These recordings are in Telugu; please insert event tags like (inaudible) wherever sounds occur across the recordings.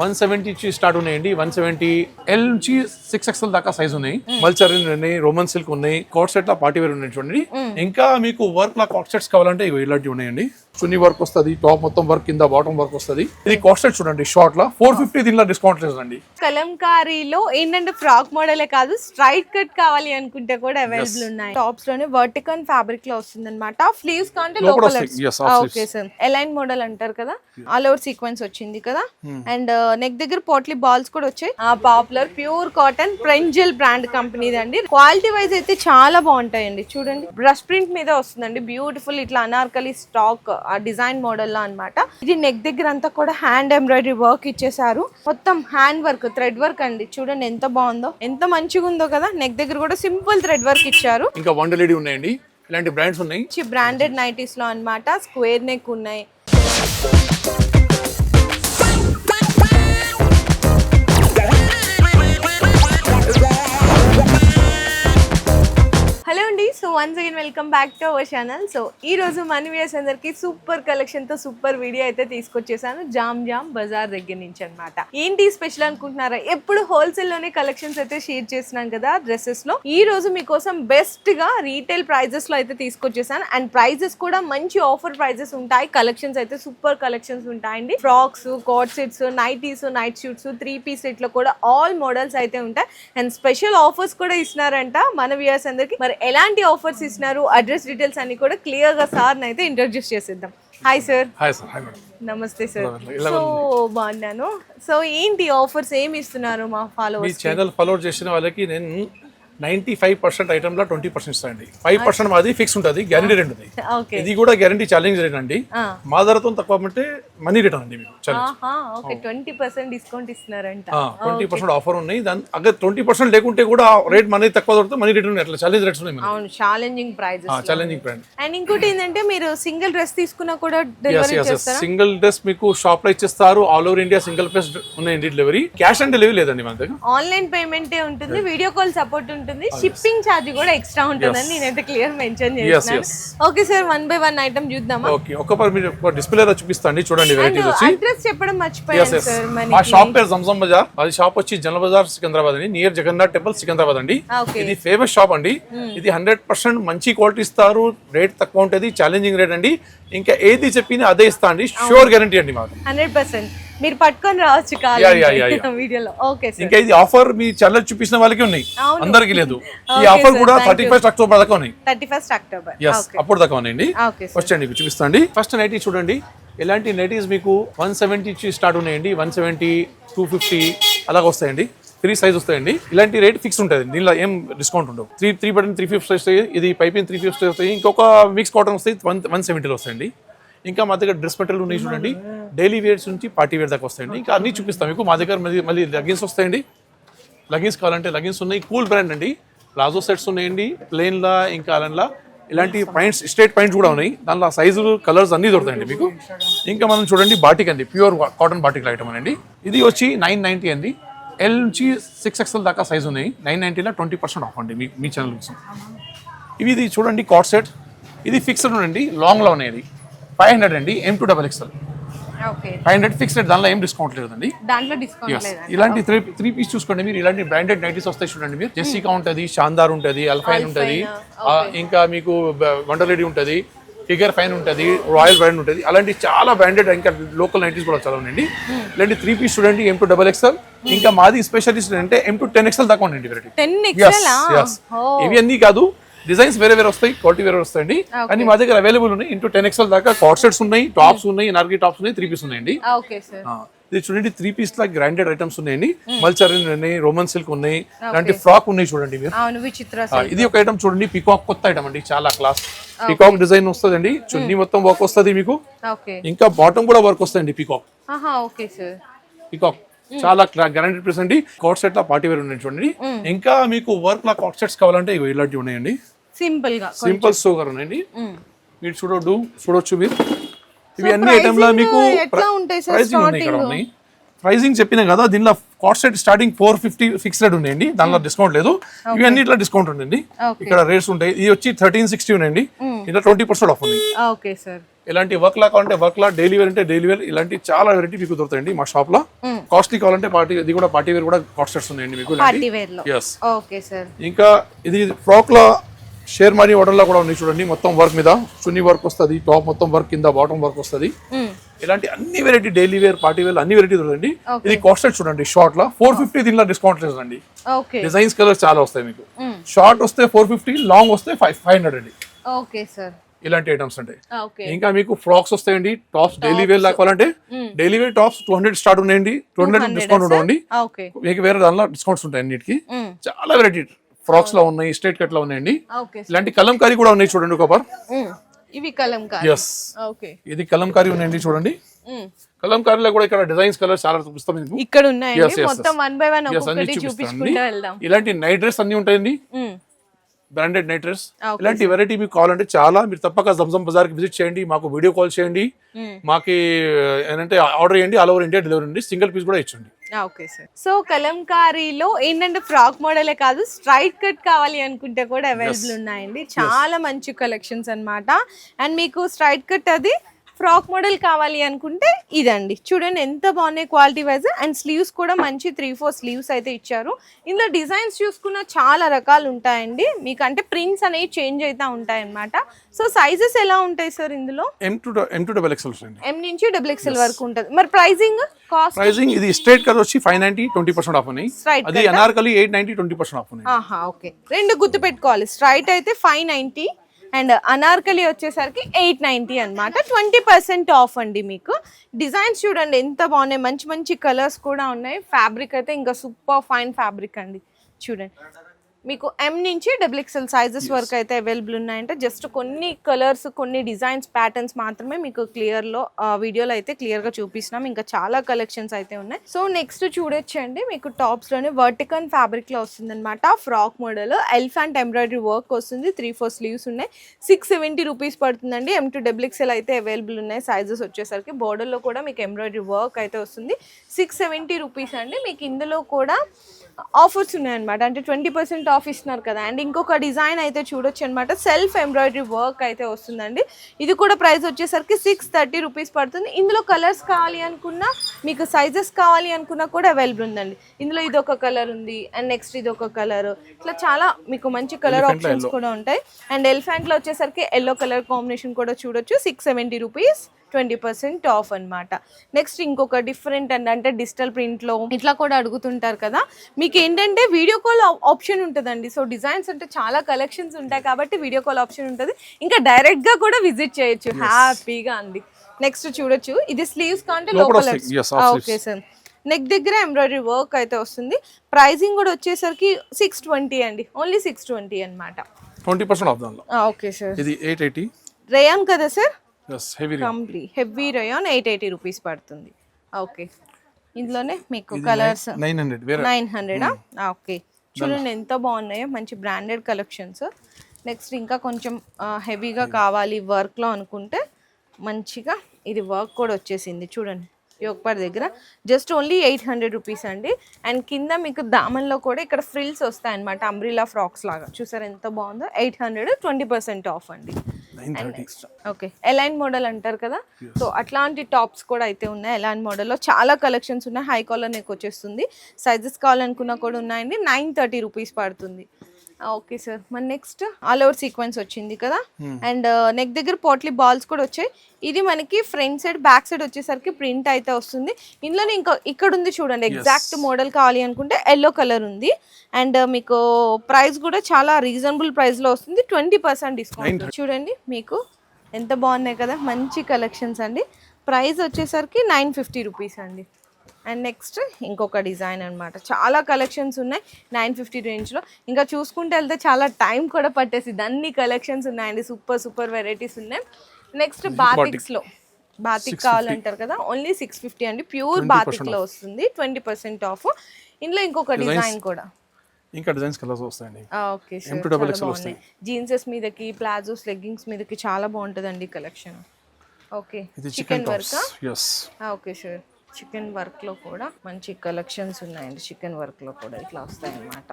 వన్ సెవెంటీ నుంచి స్టార్ట్ ఉన్నాయండి. వన్ సెవెంటీ ఎల్ నుంచి సిక్స్ ఎక్స్ఎల్ దాకా సైజ్ ఉన్నాయి. మల్చర్ ఉన్నాయి రోమన్ సిల్క్ ఉన్నాయి కోట్ సెట్ లా పార్టీ వేర్ ఉన్నాయి చూడండి. ఇంకా మీకు వర్క్ లా కాట్ సెట్స్ కావాలంటే ఇలాంటివి ఉన్నాయండి. చున్నీ వర్క్ వస్తుంది టాప్ మొత్తం వర్క్ కింద బాటమ్ వర్క్ వస్తుంది. ఇది కాట్ సెట్ చూడండి షార్ట్ లా. ఫోర్ ఫిఫ్టీ దీనిలో డిస్కౌంట్ లేదండి. కలంకారీలో ఏంటంటే ఫ్రాక్ మోడలే కాదు స్ట్రైట్ కట్ కావాలి అనుకుంటే కూడా అవైలబుల్ ఉన్నాయి. టాప్స్లోనే వర్టికల్ ఫ్యాబ్రిక్లో వస్తుంది అనమాట ఫ్లీవ్స్ కాంటే లోపల ఓకే సార్ ఎలైన్ మోడల్ అంటారు కదా ఆల్ ఓవర్ సీక్వెన్స్ వచ్చింది కదా. Hmm. అండ్ నెక్ దగ్గర పోట్లీ బాల్స్ కూడా వచ్చాయి. పాపులర్ ప్యూర్ కాటన్ ప్రెంజల్ బ్రాండ్ కంపెనీది అండి క్వాలిటీ వైజ్ అయితే చాలా బాగుంటాయండి. చూడండి. బ్రష్ ప్రింట్ మీద వస్తుందండి. బ్యూటిఫుల్ ఇట్లా అనార్కలి స్టాక్ ఆ డిజైన్ మోడల్లో అన్నమాట. ఇది నెక్ దగ్గర అంతా కూడా హ్యాండ్ ఎంబ్రాయిడరీ వర్క్ ఇచ్చేసారు మొత్తం హ్యాండ్ వర్క్ థ్రెడ్ వర్క్ అండి. చూడండి ఎంత బాగుందో. ఎంత మంచిగా ఉందో కదా. నెక్ దగ్గర కూడా సింపుల్ థ్రెడ్ వర్క్ ఇచ్చారు. ఇంకా వన్ లేడీ ఉన్నాయండి. ఇలాంటి బ్రాండ్స్ ఉన్నాయి? బ్రాండెడ్ నైటీస్లో అన్నమాట. స్క్వేర్ నెక్ ఉన్నాయి. Once again welcome back to our channel so ఈ రోజు మన వ్యూస్ అందరికి సూపర్ కలెక్షన్తో సూపర్ వీడియో అయితే తీసుకొచ్చేసాను. జామ్ జామ్ బజార్ దగ్గర నుంచి అన్నమాట. ఏంటి స్పెషల్ అనుకుంటున్నారా? ఎప్పుడు హోల్సేల్లోనే కలెక్షన్స్ అయితే షేర్ చేసినాం కదా డ్రెస్సెస్లో. ఈ రోజు మీకోసం బెస్ట్గా రీటైల్ ప్రైజెస్లో అయితే తీసుకొచ్చేసాను. అండ్ ప్రైజెస్ కూడా మంచి ఆఫర్ ప్రైజెస్ ఉంటాయి. కలెక్షన్స్ అయితే సూపర్ కలెక్షన్స్ ఉంటాయండి. Frocks coat sets nighties night suits three piece సెట్లో కూడా ఆల్ మోడల్స్ అయితే ఉంటాయి. అండ్ స్పెషల్ ఆఫర్స్ కూడా ఇస్తున్నారంట మన వ్యూస్ అందరికి. మరి ఎలాంటి ఆఫర్స్ ఇస్తున్నారు అడ్రస్ డీటెయిల్స్ అన్ని కూడా క్లియర్గా సార్ అయితే ఇంట్రొడ్యూస్ చేసేద్దాం. Hi sir hi sir hi madam నమస్తే సార్ సో బాగున్నాను. సో ఏంటి ఆఫర్స్ ఏమి ఇస్తున్నారు మా మీ ఫాలోవర్స్ ఛానల్ ఫాలో చేసిన వాళ్ళకి నేను నైన్టీ ఫైవ్ పర్సెంట్ ఐటమ్లో ట్వంటీ పర్సెంట్ ఇస్తానండి ఫైవ్ పర్సెంట్ మాది ఫిక్స్ ఉంటుంది గ్యారంటీ రేట్ ఉంది ఇది కూడా గ్యారంటీ ఛాలెంజ్ రేట్ అండి మా ధరతో తక్కువ అంటే మనీ రిటర్న్ అండి మీకు ట్వంటీ పర్సెంట్ డిస్కౌంట్ ఇస్తున్నారంట. ట్వంటీ పర్సెంట్ ఆఫర్ ఉన్నాయి. దాని అక్కడ ట్వంటీ పర్సెంట్ లేకుంటే కూడా రేట్ మనీ తక్కువ దొరికితే మనీ రిటర్న్ అట్లా ఛాలెంజ్ రేట్స్ ఉన్నాయి అవును challenging prizes challenging brand and ఇంకోటి ఏంటంటే మీరు సింగిల్ డ్రెస్ తీసుకున్నా కూడా డెలివరీ చేస్తారా? సింగిల్ డ్రెస్ మీకు షాప్లో ఇచ్చేస్తారు. All over India single piece ఉన్నాయండి డెలివరీ క్యాష్ ఆన్ డెలివరీ లేదండి మన దగ్గర. ఆన్లైన్ పేమెంటే ఉంటుంది వీడియో కాల్ సపోర్ట్ ఉంటుంది. షిప్పింగ్ ఛార్జ్ కూడా ఎక్స్ట్రా ఉంటుందని నేనైతే క్లియర్ మెన్షన్ చేస్తున్నాను. Okay sir one by one item చూద్దామా? ఓకే ఒక మీరు డిస్ప్లే లో చూపిస్తాండి చూడండి వెరైటీస్ వచ్చి. అడ్రస్ చెప్పడం మర్చిపోయాను. సార్ మా షాప్ పేరు జంజం బజార్ అది షాప్ వచ్చి జనరల్ బజార్ సికింద్రాబాద్ అండి. నియర్ జగన్నాథ్ టెంపుల్ సికింద్రాబాద్ అండి. ఓకే ఇది ఫేమస్ షాప్ అండి. ఇది హండ్రెడ్ పర్సెంట్ మంచి క్వాలిటీ ఇస్తారు రేట్ తక్కువ ఉంటుంది ఛాలెంజింగ్ రేట్ అండి. ఇంకా ఏది చెప్పినా అదే ఇస్తా అండి షూర్ గ్యారంటీ అండి మాకు. హండ్రెడ్ పర్సెంట్ మీరు పట్టుకొని రావచ్చు వీడియోలో. ఓకే ఇంకా ఇది ఆఫర్ మీ ఛానల్ చూపించిన వాళ్ళకి ఉన్నాయి. అందరికి లేదు. (laughs) ఈ ఆఫర్. కూడా థర్టీ ఫస్ట్ అక్టోబర్ దాకా ఉన్నాయి. థర్టీ ఫస్ట్ అక్టోబర్ ఎస్ అప్పుడు దాకా ఉన్నాయండి. వచ్చండి మీకు చూపిస్తాండి. ఫస్ట్ నైటీ చూడండి. ఎలాంటి నైటీస్ మీకు వన్ సెవెంటీ స్టార్ట్ ఉన్నాయండి? వన్ సెవెంటీ టూ ఫిఫ్టీ అలాగ వస్తాయండి. త్రీ సైజ్ వస్తాయండి. ఇలాంటి రేట్ ఫిక్స్ ఉంటుంది. దీనిలో ఏం డిస్కౌంట్ ఉండవు. Three three button three fifty వస్తాయి. ఇది పైపింగ్ త్రీ ఫిఫ్టీ వస్తాయి. ఇంకొక మిక్స్ కాటన్ వస్తాయి. వన్ వన్ సెవెంటీలో వస్తాయండి. ఇంకా మా దగ్గర డ్రెస్ మెటీరియల్ ఉన్నాయి చూడండి. డైలీ వేర్స్ నుంచి పార్టీ వేర్ దాకా వస్తాయండి. ఇంకా అన్నీ చూపిస్తాం. మీకు మా దగ్గర మళ్ళీ మళ్ళీ లెగిన్స్ వస్తాయండి. లెగిన్స్ కావాలంటే లెగిన్స్ ఉన్నాయి. కూల్ బ్రాండ్ అండి. ప్లాజో సెట్స్ ఉన్నాయండి. ప్లెయిన్లా ఇంకా అలాంలా ఇలాంటి పాయింట్స్ స్ట్రేట్ పాయింట్స్ కూడా ఉన్నాయి. దానిలో సైజులు కలర్స్ అన్నీ దొరుకుతాయండి మీకు. ఇంకా మనం చూడండి బాటిక్ అండి. ప్యూర్ కాటన్ బాటిక్ ఐటమ్ అండి ఇది వచ్చి నైన్ నైంటీ అండి. ఎల్ నుంచి సిక్స్ ఎక్స్ఎల్ దాకా సైజ్ ఉన్నాయి. నైన్ నైంటీలో ట్వంటీ పర్సెంట్ ఆఫ్ అండి మీ మీ ఛానల్ కోసం ఇవి ఇది చూడండి కాట్ సెట్. ఇది ఫిక్స్డ్ ఉండండి లాంగ్లో ఉన్నాయి. ఫైవ్ హండ్రెడ్ అండి. M two double XL five hundred fixed దానిలో ఏం డిస్కౌంట్ లేదండి. దాంట్లో డిస్కౌంట్ ఇలాంటి త్రీ త్రీ పీస్ చూసుకోండి మీరు. ఇలాంటి బ్రాండెడ్ నైటీస్ వస్తాయి చూడండి మీరు. జెస్సికా ఉంటుంది షాందార్ ఉంటుంది అల్ఫైన్ ఉంటుంది. ఇంకా మీకు వండర్ లేడీ ఉంటుంది ఫిగర్ ఫైన్ ఉంటుంది రాయల్ బ్రాండ్ ఉంటుంది. అలాంటి చాలా బ్రాండెడ్ ఇంకా లోకల్ నైటీస్ కూడా చాలా ఉన్నాయండి. ఇలాంటి త్రీ పీస్ చూడండి ఎం టూ డబల్ ఎక్స్ఎల్ ఇంకా మాది స్పెషలిస్ట్ అంటే ఎం టూ టెన్ ఎక్స్ఎల్ దాకా ఉండండి. ఇవి అన్ని కాదు డిజైన్స్ వేరే వేరే వస్తాయి క్వాలిటీ వేరే వస్తాయండి. కానీ మా దగ్గర అవైలబుల్ ఉన్నాయి. ఇంటూ టెన్ ఎక్స్ఎల్ దాకా కాట్ సెట్స్ ఉన్నాయి టాప్స్ ఉన్నాయి నార్గీ టాప్స్ ఉన్నాయి త్రీ పీస్ ఉన్నాయండి. ఇది చూడండి త్రీ పీస్ లా గ్రాండెడ్ ఐటమ్స్ ఉన్నాయండి. మల్చర్ ఉన్నాయి రోమన్ సిల్క్ ఉన్నాయి. ఇలాంటి ఫ్రాక్ ఉన్నాయి చూడండి మీరు. ఇది ఒక ఐటమ్ చూడండి పికాక్ కొత్త ఐటమ్ అండి చాలా క్లాస్ పికాక్ డిజైన్ వస్తుందండి. చున్నీ మొత్తం వర్క్ వస్తుంది మీకు. ఇంకా బాటమ్ కూడా వర్క్ వస్తుందండి పికాక్ పికాక్ చాలా గ్యారంటీ పీస్ అండి. కాట్ సెట్ లా పార్టీ వేర్ ఉన్నాయి చూడండి. ఇంకా మీకు వర్క్ లా కాట్ సెట్స్ కావాలంటే ఇలాంటివి ఉన్నాయండి. సింపుల్గా సింపుల్ సోగర్ ఉన్నాయండి. మ్మ్. మీరు చూడొద్దు చూడొచ్చు మీరు. ఇవి అన్ని ఐటమ్ లా మీకు ప్రైజింగ్ ఉన్నాయి ఇక్కడ ఉన్నాయి. ప్రైజింగ్ చెప్పినా కదా దీనిలో cost set starting four fifty fixed ఉన్నాయండి. దానిలో డిస్కౌంట్ లేదు. ఇవి అన్నిట్లో డిస్కౌంట్ Okay. ఇక్కడ రేట్స్ ఉంటాయి. ఇది వచ్చి థర్టీన్ సిక్స్టీ ఉన్నాయండి. ఇలా ట్వంటీ పర్సెంట్ ఆఫ్ ఉన్నాయి. ఓకే సార్ ఇలాంటి వర్క్ లా కావాలంటే వర్క్ లా డైలీ వేర్ అంటే డైలీ వేర్ ఇలాంటి చాలా వెరైటీ మీకు దొరుకుతాయండి మా షాప్లో. కాస్ట్లీ కావాలంటే పార్టీ ఇది కూడా పార్టీ వేర్ కూడా కాస్ట్ ఉన్నాయండి మీకు ఓకే సార్ ఇంకా ఇది ఫ్రాక్లో షేర్ మనీ లో కూడా ఉన్నాయి చూడండి మొత్తం వర్క్ మీద. చున్నీ వర్క్ వస్తుంది టాప్ మొత్తం వర్క్ కింద బాటమ్ వర్క్ వస్తుంది. ఇలాంటి అన్ని variety daily wear party wear అన్ని వెరైటీ దొరుకుతుంది ఇది కాస్ట్ చూడండి షార్ట్లో. ఫోర్ ఫిఫ్టీ దీనిలో డిస్కౌంట్ ఓకే డిజైన్స్ కలర్స్ చాలా వస్తాయి మీకు. షార్ట్ వస్తే ఫోర్ ఫిఫ్టీ లాంగ్ వస్తే ఫైవ్ ఫైవ్ హండ్రెడ్ అండి. ఓకే సార్ ఇలాంటి ఐటమ్స్ ఉంటాయి. ఇంకా మీకు ఫ్రాక్స్ వస్తాయండి టాప్స్ డైలీ వేర్ కావాలంటే daily wear tops two hundred start ఉన్నాయండి. టూ హండ్రెడ్ డిస్కౌంట్ ఉండవండి ఓకే. మీకు వేరే దానిలో డిస్కౌంట్స్ ఉంటాయి అన్నిటికి. చాలా వెరైటీ ఫ్రాక్స్లో ఉన్నాయి స్ట్రేట్ కట్లో ఉన్నాయండి ఇలాంటి కలంకారీ కూడా ఉన్నాయి చూడండి ఒక బార్ ఇవి కలంకారీ. ఎస్ ఇది కలంకారీ ఉన్నాయండి చూడండి. కలంకారీలో కూడా ఇక్కడ డిజైన్స్ కలర్ చాలా చూపిస్తాం మీకు. ఇక్కడ మొత్తం వన్ బై వన్ వెళ్దాం. ఇలాంటి నైట్ డ్రెస్ అన్ని ఉంటాయండి. బ్రాండెడ్ నైట్ డ్రెస్ Okay, ఇలాంటి వెరైటీ మీకు కావాలంటే చాలా మీరు తప్పక జంజం బజార్కి విజిట్ చేయండి మాకు వీడియో కాల్ చేయండి. మ్మ్. మాకి ఏంటంటే ఆర్డర్ చేయండి ఆల్ ఓవర్ ఇండియా డెలివరీ అండి సింగిల్ పీస్ కూడా ఇచ్చండి. ఓకే సార్ సో కలంకారీలో ఏంటంటే ఫ్రాక్ మోడలే కాదు స్ట్రైట్ కట్ కావాలి అనుకుంటే కూడా అవైలబుల్ ఉన్నాయండి. చాలా మంచి కలెక్షన్స్ అన్నమాట. అండ్ మీకు స్ట్రైట్ కట్ అది ఫ్రాక్ మోడల్ కావాలి అనుకుంటే ఇదండి. చూడండి ఎంత బాగున్నాయి క్వాలిటీ వైజ్. అండ్ స్లీవ్స్ కూడా మంచి త్రీ ఫోర్ స్లీవ్స్ అయితే ఇచ్చారు. ఇందులో డిజైన్స్ చూసుకున్న చాలా రకాలు ఉంటాయండి. మీకు అంటే ప్రింట్స్ అనేవి చేంజ్ అవుతూ ఉంటాయి అన్నమాట సో సైజెస్ ఎలా ఉంటాయి సార్ ఇందులో? M to M to double XL అండి. ఎం నుంచి డబుల్ ఎక్స్ఎల్ వరకు ఉంటుంది. మరి ప్రైజింగ్ కాస్ట్ ప్రైజింగ్ ఇది స్ట్రేట్ కలర్ వచ్చి five ninety twenty percent off ఉన్నాయి. అది anarkali eight ninety twenty percent off ఉన్నాయి. ఓకే. రెండు గుర్తు పెట్టుకోవాలి. స్ట్రైట్ అయితే ఫైవ్ నైంటీ అండ్ అనార్కలి వచ్చేసరికి ఎయిట్ నైంటీ అనమాట ట్వంటీ పర్సెంట్ ఆఫ్ అండి మీకు. డిజైన్స్ చూడండి ఎంత బాగున్నాయి. మంచి మంచి కలర్స్ కూడా ఉన్నాయి. ఫ్యాబ్రిక్ అయితే ఇంకా సూపర్ ఫైన్ ఫ్యాబ్రిక్ అండి. చూడండి. మీకు ఎం నుంచి డబుల్ ఎక్స్ఎల్ సైజెస్ వరకు అయితే అవైలబుల్ ఉన్నాయంటే జస్ట్ కొన్ని కలర్స్ కొన్ని డిజైన్స్ ప్యాటర్న్స్ మాత్రమే మీకు క్లియర్లో వీడియోలో అయితే క్లియర్గా చూపిస్తున్నాం. ఇంకా చాలా కలెక్షన్స్ అయితే ఉన్నాయి. సో నెక్స్ట్ చూడొచ్చండి. మీకు టాప్స్లోనే వర్టికన్ ఫ్యాబ్రిక్లో వస్తుందన్నమాట. Frock model elephant embroidery work వస్తుంది. త్రీ ఫోర్ స్లీవ్స్ ఉన్నాయి. సిక్స్ సెవెంటీ రూపీస్ పడుతుందండి. ఎం టు డబుల్ ఎక్స్ఎల్ అయితే అవైలబుల్ ఉన్నాయి. సైజెస్ వచ్చేసరికి బోర్డర్లో కూడా మీకు ఎంబ్రాయిడరీ వర్క్ అయితే వస్తుంది. సిక్స్ సెవెంటీ రూపీస్ అండి. మీకు ఇందులో కూడా ఆఫర్స్ ఉన్నాయన్నమాట. అంటే ట్వంటీ పర్సెంట్ ఆఫ్ ఇస్తున్నారు కదా. అండ్ ఇంకొక డిజైన్ అయితే చూడొచ్చు అనమాట సెల్ఫ్ ఎంబ్రాయిడరీ వర్క్ అయితే వస్తుందండి. ఇది కూడా ప్రైస్ వచ్చేసరికి సిక్స్ థర్టీ రూపీస్ పడుతుంది. ఇందులో కలర్స్ కావాలి అనుకున్నా మీకు సైజెస్ కావాలి అనుకున్నా కూడా అవైలబుల్ ఉందండి. ఇందులో ఇది ఒక కలర్ ఉంది అండ్ నెక్స్ట్ ఇది ఒక కలర్. ఇట్లా చాలా మీకు మంచి కలర్ ఆప్షన్స్ కూడా ఉంటాయి. అండ్ ఎలిఫెంట్లో వచ్చేసరికి ఎల్లో కలర్ కాంబినేషన్ కూడా చూడొచ్చు. Six seventy rupees twenty percent off అనమాట నెక్స్ట్ ఇంకొక డిఫరెంట్ అండ్ అంటే డిజిటల్ ప్రింట్లో ఇట్లా కూడా అడుగుతుంటారు కదా. మీకు ఏంటంటే వీడియో కాల్ ఆప్షన్ ఉంటుందండి. సో డిజైన్స్ అంటే చాలా కలెక్షన్స్ ఉంటాయి కాబట్టి వీడియో కాల్ ఆప్షన్ ఉంటుంది. ఇంకా డైరెక్ట్గా కూడా విజిట్ చేయొచ్చు. హ్యాపీగా అండి. నెక్స్ట్ చూడొచ్చు. ఇది స్లీవ్స్ కాంటే లోపల ఓకే సార్ నెక్ దగ్గర ఎంబ్రాయిడరీ వర్క్ అయితే వస్తుంది. ప్రైజింగ్ కూడా వచ్చేసరికి సిక్స్ ట్వంటీ అండి. ఓన్లీ సిక్స్ ట్వంటీ అనమాట ట్వంటీ పర్సెంట్ ఆఫ్ దానిలో. ఓకే సార్ ఇది ఎయిట్ ఎయిటీ రేయాన్ కదా sir heavy heavy rayon eight eighty rupees పడుతుంది. ఓకే ఇందులోనే మీకు కలర్స్ నైన్ హండ్రెడ్. నైన్ హండ్రెడా? ఓకే. చూడండి ఎంత బాగున్నాయో మంచి బ్రాండెడ్ కలెక్షన్స్ నెక్స్ట్ ఇంకా కొంచెం హెవీగా కావాలి వర్క్లో అనుకుంటే మంచిగా ఇది వర్క్ కూడా వచ్చేసింది. చూడండి యోగపాడ్ దగ్గర. Just only eight hundred rupees అండి. అండ్ కింద మీకు దామన్లో కూడా ఇక్కడ ఫ్రిల్స్ వస్తాయి అనమాట అంబ్రిలా ఫ్రాక్స్ లాగా. చూసారు ఎంత బాగుందో? Eight hundred twenty percent off అండి. ఓకే ఎలైన్ మోడల్ అంటారు కదా? సో అట్లాంటి టాప్స్ కూడా అయితే ఉన్నాయి. ఎలైన్ మోడల్లో చాలా కలెక్షన్స్ ఉన్నాయి. హై కాలర్ నెక్ వచ్చేస్తుంది. సైజెస్ కావాలనుకున్నా కూడా ఉన్నాయండి. నైన్ థర్టీ రూపీస్ పడుతుంది. ఓకే సార్ మన నెక్స్ట్ ఆల్ ఓవర్ సీక్వెన్స్ వచ్చింది కదా? అండ్ నెక్ దగ్గర పోట్లీ బాల్స్ కూడా వచ్చాయి. ఇది మనకి ఫ్రంట్ సైడ్ బ్యాక్ సైడ్ వచ్చేసరికి ప్రింట్ అయితే వస్తుంది. ఇందులోనే ఇంకా ఇక్కడ ఉంది చూడండి ఎగ్జాక్ట్ మోడల్ కావాలి అనుకుంటే ఎల్లో కలర్ ఉంది. అండ్ మీకు ప్రైస్ కూడా చాలా రీజనబుల్ ప్రైస్లో వస్తుంది. ట్వంటీ పర్సెంట్ డిస్కౌంట్ చూడండి మీకు ఎంత బాగున్నాయి కదా? మంచి కలెక్షన్స్ అండి. ప్రైస్ వచ్చేసరికి నైన్ ఫిఫ్టీ రూపీస్ అండి. అండ్ నెక్స్ట్ ఇంకొక డిజైన్ అన్నమాట. చాలా కలెక్షన్స్ ఉన్నాయి. నైన్ ఫిఫ్టీ రేంజ్లో ఇంకా చూసుకుంటే వెళ్తే చాలా టైం కూడా పట్టేసింది అన్ని కలెక్షన్స్ ఉన్నాయండి. సూపర్ సూపర్ వెరైటీస్ ఉన్నాయి. నెక్స్ట్ బాతిక్స్లో బాతిక్ కావాలంటారు కదా? ఓన్లీ సిక్స్ ఫిఫ్టీ అండి. ప్యూర్ బాతిక్లో వస్తుంది. Twenty percent off. ఇందులో ఇంకొక డిజైన్ కూడా. ఇంకా డిజైన్స్ కలర్స్ వస్తాయండి. ఓకే చాలా XL బాగున్నాయి. జీన్సెస్ మీదకి ప్లాజోస్ లెగ్గింగ్స్ మీదకి చాలా బాగుంటుందండి collection. Okay. Chikan work okay sir chikan వర్క్లో కూడా మంచి కలెక్షన్స్ ఉన్నాయండి. చికెన్ వర్క్లో కూడా ఇట్లా వస్తాయి అన్నమాట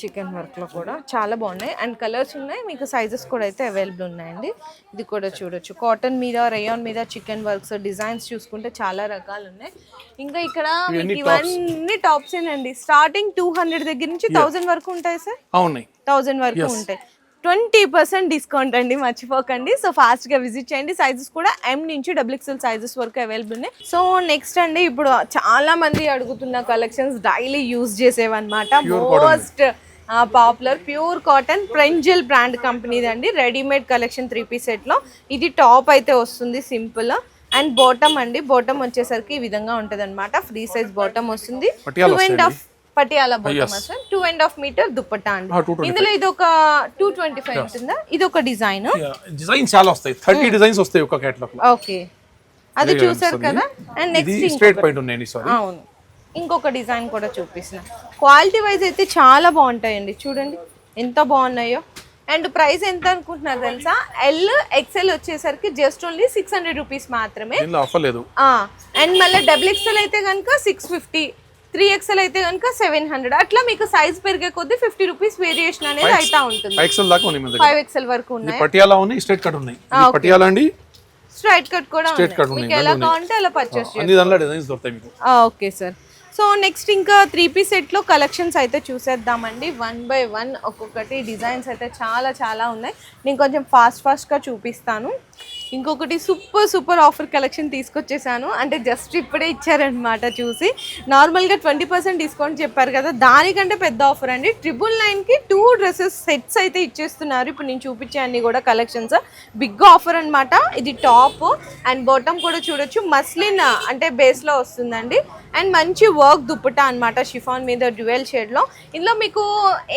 చికెన్ వర్క్లో కూడా చాలా బాగున్నాయి. అండ్ కలర్స్ ఉన్నాయి. మీకు సైజెస్ కూడా అయితే అవైలబుల్ ఉన్నాయండి. ఇది కూడా చూడొచ్చు. కాటన్ మీద రేయాన్ మీద చికెన్ వర్క్స్ డిజైన్స్ చూసుకుంటే చాలా రకాలు ఉన్నాయి. ఇంకా ఇక్కడ మీకు ఇవన్నీ టాప్స్ ఏనండి. స్టార్టింగ్ టూ హండ్రెడ్ దగ్గర నుంచి థౌసండ్ వరకు ఉంటాయి సార్ థౌజండ్ వరకు ఉంటాయి. ట్వంటీ పర్సెంట్ డిస్కౌంట్ అండి మర్చిపోకండి. సో ఫాస్ట్గా విజిట్ చేయండి. సైజెస్ కూడా ఎం నుంచి డబుల్ ఎక్స్ఎల్ సైజెస్ వరకు అవైలబుల్ ఉన్నాయి. సో నెక్స్ట్ అండి ఇప్పుడు చాలా మంది అడుగుతున్న collections daily use చేసేవన్నమాట. Most popular pure cotton Pranjal brand కంపెనీది అండి రెడీమేడ్ కలెక్షన్ త్రీ పీస్ సెట్లో. ఇది టాప్ అయితే వస్తుంది సింపుల్. అండ్ బాటమ్ అండి బాటమ్ వచ్చేసరికి ఈ విధంగా ఉంటది అనమాట ఫ్రీ సైజ్ బాటమ్ వస్తుంది. Two and half Patiala bottom sir two and half metre dupatta అండి. Ah, 225. ఇందులో ఇది ఒక టూ ట్వంటీ ఫైవ్ ఉంటుందా? ఇది ఒక డిజైన్ డిజైన్స్ చాలా వస్తాయి. థర్టీ డిజైన్స్ వస్తాయి ఒక కేటలాగ్ ఓకే అది చూసారు కదా? అండ్ నెక్స్ట్ స్ట్రేట్ పాయింట్ ఉన్నాయండి సారీ అవును. ఇంకొక డిజైన్ కూడా చూపిస్తున్నా. క్వాలిటీ వైజ్ అయితే చాలా బాగుంటాయండి. చూడండి ఎంత బాగున్నాయో. అండ్ ప్రైస్ ఎంత అనుకుంటున్నారు తెలుసా? ఎల్ ఎక్సెల్ వచ్చేసరికి just only six hundred rupees మాత్రమే. అండ్ మళ్ళీ డబుల్ ఎక్సెల్ అయితే కనుక సిక్స్ ఫిఫ్టీ త్రీ ఎక్సెల్ అయితే కనుక సెవెన్ హండ్రెడ్ అట్లా మీకు సైజ్ పెరిగే కొద్దీ ఫిఫ్టీ రూపీస్ వేరియేషన్ అనేది అయితే ఉంటుంది. ఫైవ్ ఎక్స్ఎల్ దాకా ఉన్నాయి ఫైవ్ ఎక్సెల్ వరకు ఉన్నాయి. పటియాలా ఉన్నాయి స్ట్రేట్ కట్ ఉన్నాయి? పటియాలా అండి? స్ట్రైట్ కట్ కూడా మీకు ఎలా కావాలంటే అలా పర్చేస్ మీకు. ఓకే సార్ సో నెక్స్ట్ ఇంకా త్రీ పీస్ సెట్లో కలెక్షన్స్ అయితే చూసేద్దామండి. వన్ బై వన్ ఒక్కొక్కటి డిజైన్స్ అయితే చాలా చాలా ఉన్నాయి. నేను కొంచెం ఫాస్ట్ ఫాస్ట్గా చూపిస్తాను. ఇంకొకటి సూపర్ సూపర్ ఆఫర్ కలెక్షన్ తీసుకొచ్చేసాను. అంటే జస్ట్ ఇప్పుడే ఇచ్చారనమాట చూసి. నార్మల్గా ట్వంటీ పర్సెంట్ డిస్కౌంట్ చెప్పారు కదా దానికంటే పెద్ద ఆఫర్ అండి. ట్రిపుల్ నైన్కి టూ డ్రెస్సెస్ సెట్స్ అయితే ఇచ్చేస్తున్నారు. ఇప్పుడు నేను చూపించే అన్ని కూడా కలెక్షన్స్. బిగ్ ఆఫర్ అనమాట ఇది టాప్ అండ్ బాటమ్ కూడా చూడొచ్చు. మస్లిన్ అంటే బేస్లో వస్తుందండి. అండ్ మంచి వర్క్ దుప్పట అన్నమాట షిఫాన్ మీద డ్యువెల్ షేడ్లో. ఇందులో మీకు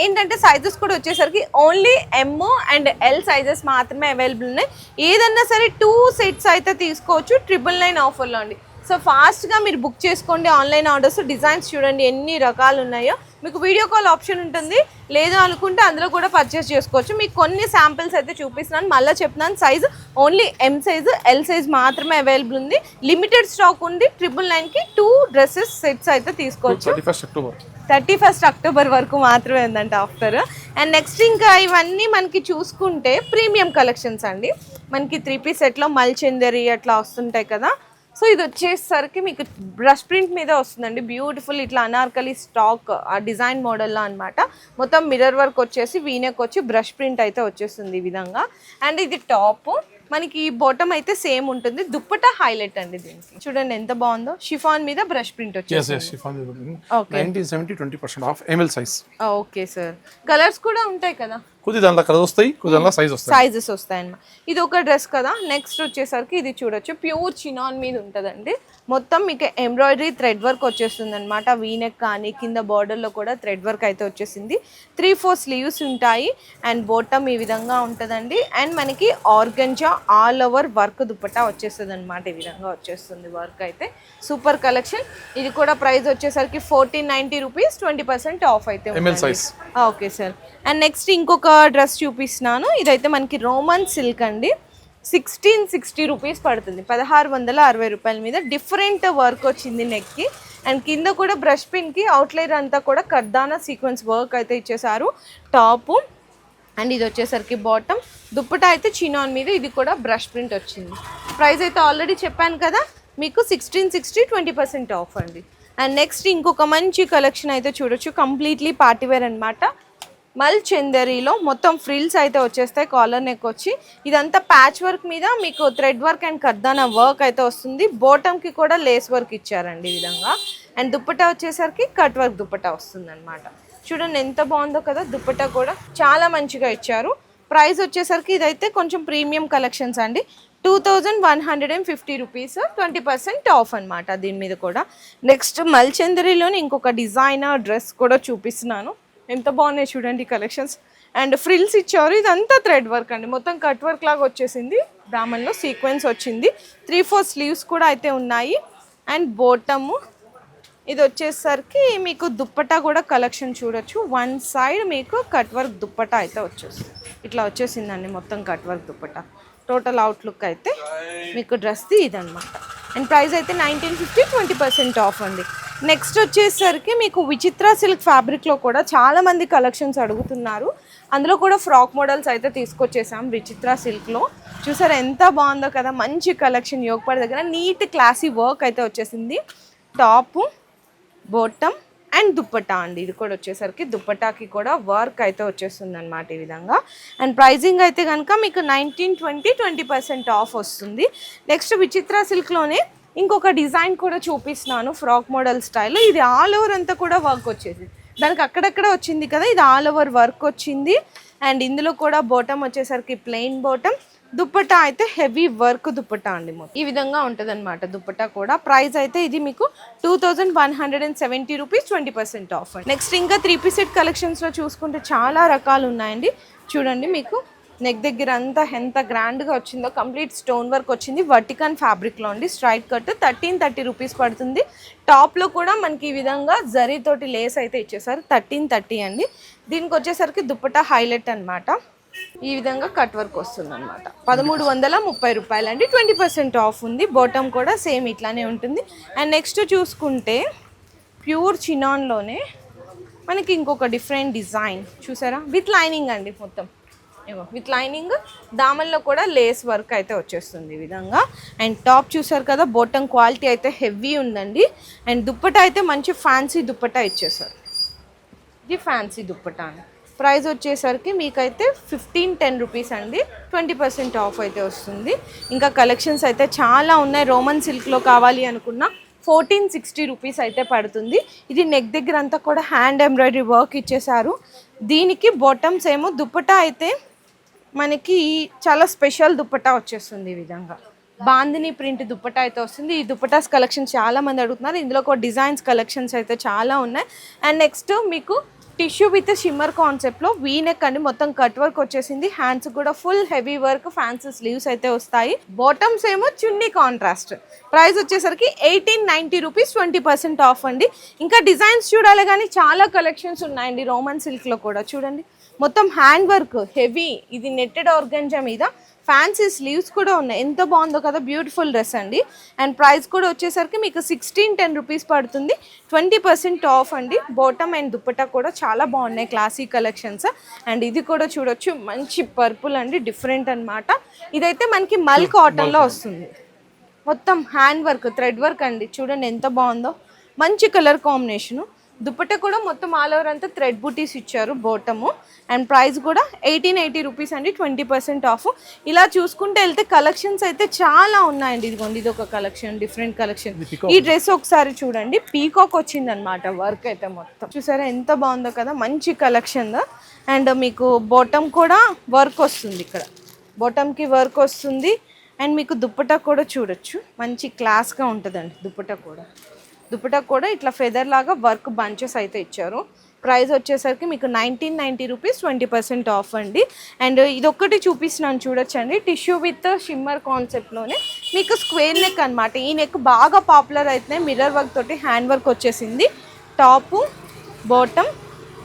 ఏంటంటే సైజెస్ కూడా వచ్చేసరికి only M and L sizes మాత్రమే అవైలబుల్ ఉన్నాయి. ఏదన్నా సరే టూ సెట్స్ అయితే తీసుకోవచ్చు ట్రిపుల్ నైన్ ఆఫర్లో అండి. సో ఫాస్ట్గా మీరు బుక్ చేసుకోండి ఆన్లైన్ ఆర్డర్స్ డిజైన్స్ చూడండి ఎన్ని రకాలు ఉన్నాయో. మీకు వీడియో కాల్ ఆప్షన్ ఉంటుంది. లేదు అనుకుంటే అందులో కూడా పర్చేస్ చేసుకోవచ్చు. మీకు కొన్ని శాంపిల్స్ అయితే చూపిస్తున్నాను. మళ్ళీ చెప్తున్నాను size only M size L size మాత్రమే అవైలబుల్ ఉంది. లిమిటెడ్ స్టాక్ ఉంది. ట్రిపుల్ నైన్కి టూ డ్రెస్సెస్ సెట్స్ అయితే తీసుకోవచ్చు. First October thirty first October వరకు మాత్రమే ఉందంట ఆఫర్ అండ్ నెక్స్ట్ ఇంకా ఇవన్నీ మనకి చూసుకుంటే ప్రీమియం కలెక్షన్స్ అండి. మనకి త్రీ పీస్ సెట్లో మల్చిందరి అట్లా వస్తుంటాయి కదా. సో ఇది వచ్చేసరికి మీకు బ్రష్ ప్రింట్ మీద వస్తుందండి. బ్యూటిఫుల్ ఇట్లా అనార్కలి స్టాక్ ఆ డిజైన్ మోడల్లో అనమాట మొత్తం మిర్రర్ వర్క్ వచ్చేసి వీనెక్ వచ్చి బ్రష్ ప్రింట్ అయితే వచ్చేస్తుంది ఈ విధంగా. అండ్ ఇది టాప్. మనకి బాటమ్ అయితే సేమ్ ఉంటుంది. దుప్పట హైలైట్ అండి దీనికి. చూడండి ఎంత బాగుందో. షిఫాన్ మీద brush print size okay sir colours కూడా ఉంటాయి కదా. కొద్ది దానిలో కలర్ వస్తాయి కొద్ది దానిలో సైజ్ వస్తాయి. సైజెస్ వస్తాయన్నమాట ఇది ఒక డ్రెస్ కదా నెక్స్ట్ వచ్చేసరికి ఇది చూడొచ్చు. ప్యూర్ చినాన్ మీద ఉంటుందండి. మొత్తం మీకు ఎంబ్రాయిడరీ థ్రెడ్ వర్క్ వచ్చేస్తుంది అనమాట వీనెక్ కానీ కింద బార్డర్లో కూడా థ్రెడ్ వర్క్ అయితే వచ్చేసింది. త్రీ ఫోర్ స్లీవ్స్ ఉంటాయి అండ్ బోటమ్ ఈ విధంగా ఉంటుందండి. అండ్ మనకి organza all over work dupatta వచ్చేస్తుంది అనమాట ఈ విధంగా వచ్చేస్తుంది వర్క్ అయితే. సూపర్ కలెక్షన్ ఇది కూడా ప్రైస్ వచ్చేసరికి fourteen ninety rupees twenty percent off అయితే ఓకే సార్ అండ్ నెక్స్ట్ ఇంకొక డ్రెస్ చూపిస్తున్నాను. ఇదైతే మనకి రోమన్ సిల్క్ అండి. సిక్స్టీన్ సిక్స్టీ రూపీస్ పడుతుంది. పదహారు వందల అరవై రూపాయల మీద డిఫరెంట్ వర్క్ వచ్చింది నెక్కి అండ్ కింద కూడా బ్రష్ పిన్కి అవుట్లైర్ అంతా కూడా కర్దానా సీక్వెన్స్ వర్క్ అయితే ఇచ్చేసారు టాపు. అండ్ ఇది వచ్చేసరికి బాటమ్ దుప్పట అయితే చినాన్ మీద ఇది కూడా బ్రష్ ప్రింట్ వచ్చింది. ప్రైస్ అయితే ఆల్రెడీ చెప్పాను కదా. మీకు sixteen sixty twenty percent off అండి. అండ్ నెక్స్ట్ ఇంకొక మంచి కలెక్షన్ అయితే చూడొచ్చు. కంప్లీట్లీ పార్టీవేర్ అనమాట మల్ చందరీలో మొత్తం ఫ్రిల్స్ అయితే వచ్చేస్తాయి కాలర్ నెక్ వచ్చి. ఇదంతా ప్యాచ్ వర్క్ మీద మీకు థ్రెడ్ వర్క్ అండ్ కర్దానా వర్క్ అయితే వస్తుంది. బోటంకి కూడా లేస్ వర్క్ ఇచ్చారండి ఈ విధంగా. అండ్ దుప్పటా వచ్చేసరికి కట్ వర్క్ దుప్పటా వస్తుంది అనమాట చూడండి ఎంత బాగుందో కదా దుప్పటా కూడా చాలా మంచిగా ఇచ్చారు. ప్రైస్ వచ్చేసరికి ఇదైతే కొంచెం ప్రీమియం కలెక్షన్స్ అండి. Two thousand one hundred and fifty rupees twenty percent off అనమాట దీని మీద కూడా. నెక్స్ట్ మల్చందరిలోని ఇంకొక డిజైనర్ డ్రెస్ కూడా చూపిస్తున్నాను. ఎంత బాగున్నాయి చూడండి కలెక్షన్స్ అండ్ ఫ్రిల్స్ ఇచ్చారు. ఇదంతా థ్రెడ్ వర్క్ అండి. మొత్తం కట్ వర్క్ లాగా వచ్చేసింది. దామన్లో సీక్వెన్స్ వచ్చింది. త్రీ ఫోర్ స్లీవ్స్ కూడా అయితే ఉన్నాయి. అండ్ బోటము ఇది వచ్చేసరికి మీకు దుప్పటా కూడా కలెక్షన్ చూడొచ్చు. వన్ సైడ్ మీకు కట్ వర్క్ దుప్పటా అయితే వచ్చేస్తుంది. ఇట్లా వచ్చేసిందండి మొత్తం cut work dupatta. Total outlook అయితే మీకు డ్రెస్ది ఇదనమాట అండ్ ప్రైస్ అయితే nineteen fifty twenty percent off అండి. నెక్స్ట్ వచ్చేసరికి మీకు విచిత్ర సిల్క్ ఫ్యాబ్రిక్లో కూడా చాలామంది కలెక్షన్స్ అడుగుతున్నారు. అందులో కూడా ఫ్రాక్ మోడల్స్ అయితే తీసుకొచ్చేసాం విచిత్ర సిల్క్లో చూసారా ఎంత బాగుందో కదా మంచి కలెక్షన్ యోగపడి దగ్గర. నీట్ క్లాసీ వర్క్ అయితే వచ్చేసింది. టాపు బోటమ్ అండ్ దుప్పటా అండి. ఇది కూడా వచ్చేసరికి దుప్పటాకి కూడా వర్క్ అయితే వచ్చేస్తుంది అనమాట ఈ విధంగా. అండ్ ప్రైజింగ్ అయితే కనుక మీకు nineteen twenty twenty percent off వస్తుంది. నెక్స్ట్ విచిత్ర సిల్క్లోనే ఇంకొక డిజైన్ కూడా చూపిస్తున్నాను ఫ్రాక్ మోడల్ స్టైల్ ఇది ఆల్ ఓవర్ అంతా కూడా వర్క్ వచ్చేసి దానికి అక్కడక్కడ వచ్చింది కదా ఇది ఆల్ ఓవర్ వర్క్ వచ్చింది. అండ్ ఇందులో కూడా బోటమ్ వచ్చేసరికి ప్లెయిన్ బోటమ్. దుప్పటా అయితే హెవీ వర్క్ దుప్పటా అండి ఈ విధంగా ఉంటుంది అనమాట దుప్పటా కూడా. ప్రైస్ అయితే ఇది మీకు two thousand one hundred and seventy rupees twenty percent offer next ఇంకా త్రీ పీస్ సెట్ కలెక్షన్స్లో చూసుకుంటే చాలా రకాలు ఉన్నాయండి. చూడండి మీకు నెక్ దగ్గర అంతా ఎంత గ్రాండ్గా వచ్చిందో కంప్లీట్ స్టోన్ వర్క్ వచ్చింది. వర్టికన్ ఫ్యాబ్రిక్లో అండి. Straight cut thirteen thirty rupees పడుతుంది. టాప్లో కూడా మనకి ఈ విధంగా జరీతోటి లేస్ అయితే ఇచ్చేసారు. థర్టీన్ థర్టీ అండి. దీనికి వచ్చేసరికి దుప్పటా హైలైట్ అన్నమాట. ఈ విధంగా కట్ వర్క్ వస్తుంది అనమాట పదమూడు వందల ముప్పై రూపాయలు అండి ట్వంటీ పర్సెంట్ ఆఫ్ ఉంది. బాటమ్ కూడా సేమ్ ఇట్లానే ఉంటుంది. అండ్ నెక్స్ట్ చూసుకుంటే ప్యూర్ చినాన్లోనే మనకి ఇంకొక డిఫరెంట్ డిజైన్. చూసారా? విత్ లైనింగ్ అండి మొత్తం. విత్ లైనింగ్ దామల్లో కూడా లేస్ వర్క్ అయితే వచ్చేస్తుంది ఈ విధంగా. అండ్ టాప్ చూసారు కదా బోటం క్వాలిటీ అయితే హెవీ ఉందండి. అండ్ దుప్పటా అయితే మంచి ఫ్యాన్సీ దుప్పటా ఇచ్చేసారు. ఇది ఫ్యాన్సీ దుప్పటా అని ప్రైస్ వచ్చేసరికి మీకైతే ఫిఫ్టీన్ టెన్ రూపీస్ అండి. ట్వంటీ పర్సెంట్ ఆఫ్ అయితే వస్తుంది. ఇంకా కలెక్షన్స్ అయితే చాలా ఉన్నాయి. రోమన్ సిల్క్లో కావాలి అనుకున్న ఫోర్టీన్ సిక్స్టీ రూపీస్ అయితే పడుతుంది. ఇది నెక్ దగ్గర అంతా కూడా హ్యాండ్ ఎంబ్రాయిడరీ వర్క్ ఇచ్చేసారు. దీనికి బాటమ్స్ ఏమో దుప్పటా అయితే మనకి చాలా స్పెషల్ దుప్పటా వచ్చేస్తుంది ఈ విధంగా. బాందిని ప్రింట్ దుప్పటా అయితే వస్తుంది. ఈ దుప్పటాస్ కలెక్షన్ చాలా మంది అడుగుతున్నారు. ఇందులో ఒక డిజైన్స్ కలెక్షన్స్ అయితే చాలా ఉన్నాయి. అండ్ నెక్స్ట్ మీకు టిష్యూ విత్ షిమ్మర్ కాన్సెప్ట్లో వీనెక్ అండి మొత్తం కట్ వర్క్ వచ్చేసింది. హ్యాండ్స్ కూడా full heavy work fancy sleeves అయితే వస్తాయి. బాటమ్స్ ఏమో చున్నీ కాంట్రాస్ట్. ప్రైస్ వచ్చేసరికి eighteen ninety rupees twenty percent off అండి. ఇంకా డిజైన్స్ చూడాలి కానీ చాలా కలెక్షన్స్ ఉన్నాయండి రోమన్ సిల్క్లో కూడా. చూడండి. మొత్తం హ్యాండ్ వర్క్ హెవీ. ఇది నెట్టెడ్ ఆర్గంజా మీద ఫ్యాన్సీ స్లీవ్స్ కూడా ఉన్నాయి. ఎంత బాగుందో కదా బ్యూటిఫుల్ డ్రెస్ అండి. అండ్ ప్రైస్ కూడా వచ్చేసరికి మీకు సిక్స్టీన్ టెన్ రూపీస్ పడుతుంది. ట్వంటీ పర్సెంట్ ఆఫ్ అండి. బాటమ్ అండ్ దుప్పటా కూడా చాలా బాగున్నాయి క్లాసిక్ కలెక్షన్స్. అండ్ ఇది కూడా చూడొచ్చు మంచి పర్పుల్ అండి డిఫరెంట్ అన్నమాట. ఇదైతే మనకి మల్ కాటన్లో వస్తుంది. మొత్తం హ్యాండ్ వర్క్ థ్రెడ్ వర్క్ అండి. చూడండి ఎంత బాగుందో. మంచి కలర్ కాంబినేషను. దుప్పట కూడా మొత్తం ఆల్ ఓవర్ అంతా థ్రెడ్ బుటీస్ ఇచ్చారు బోటము అండ్ ప్రైస్ కూడా ఎయిటీన్ ఎయిటీ రూపీస్ అండి ట్వంటీ పర్సెంట్ ఆఫ్ ఇలా చూసుకుంటే వెళ్తే కలెక్షన్స్ అయితే చాలా ఉన్నాయండి. ఇదిగోండి ఇది ఒక కలెక్షన్ డిఫరెంట్ కలెక్షన్ ఈ డ్రెస్ ఒకసారి చూడండి పీకాక్ వచ్చింది అనమాట వర్క్ అయితే మొత్తం. చూసారా ఎంత బాగుందో కదా మంచి కలెక్షన్ అండ్ మీకు బాటమ్ కూడా వర్క్ వస్తుంది ఇక్కడ. బాటమ్కి వర్క్ వస్తుంది. అండ్ మీకు దుప్పటా కూడా చూడొచ్చు. మంచి క్లాస్గా ఉంటుందండి దుప్పటా కూడా. దుప్పటా కూడా ఇట్లా ఫెదర్ లాగా వర్క్ బంచెస్ అయితే ఇచ్చారు. ప్రైస్ వచ్చేసరికి మీకు nineteen ninety rupees twenty percent off అండి. అండ్ ఇదొక్కటి చూపిస్తున్నాను చూడొచ్చండి. టిష్యూ విత్ షిమ్మర్ కాన్సెప్ట్లోనే మీకు స్క్వేర్ నెక్ అనమాట ఈ నెక్ బాగా పాపులర్ అయితే మిర్రర్ వర్క్ తోటి హ్యాండ్ వర్క్ వచ్చేసింది. టాపు బాటమ్